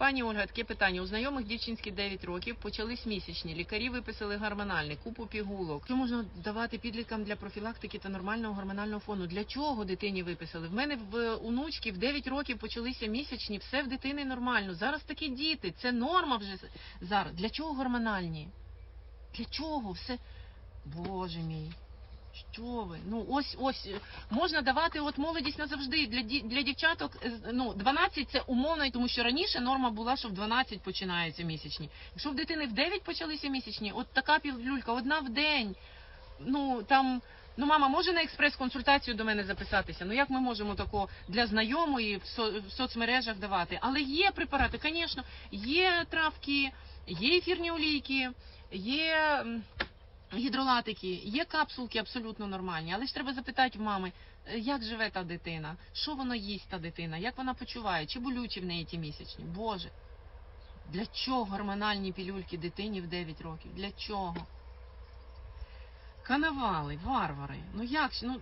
Пані Ольга, таке питання. У знайомих дівчинські 9 років почались місячні. Лікарі виписали гормональний, купу пігулок. Що можна давати підліткам для профілактики та нормального гормонального фону? Для чого дитині виписали? В мене в онучки в 9 років почалися місячні, все в дитини нормально. Зараз такі діти, це норма вже зараз. Для чого гормональні? Для чого? Все. Боже мій. Що ви? Ну ось ось е, можна давати от молодість назавжди для ді- для дівчаток. е, Ну 12 це умовно, тому що раніше норма була, що в 12 починаються місячні. Якщо в дитини в 9 почалися місячні, от така півлюлька, одна в день. Ну там. Ну, мама може на експрес-консультацію до мене записатися. Ну як ми можемо тако для знайомої в, со, в соцмережах давати? Але є препарати, звісно, є травки, є ефірні олійки, є. Гідролатики, є капсулки абсолютно нормальні, але ж треба запитати в мами, е, як живе та дитина, що вона їсть та дитина, як вона почуває, чи болючі в неї ті місячні. Боже, для чого гормональні пілюльки дитині в 9 років? Для чого? Канавали, варвари. Ну як? Ну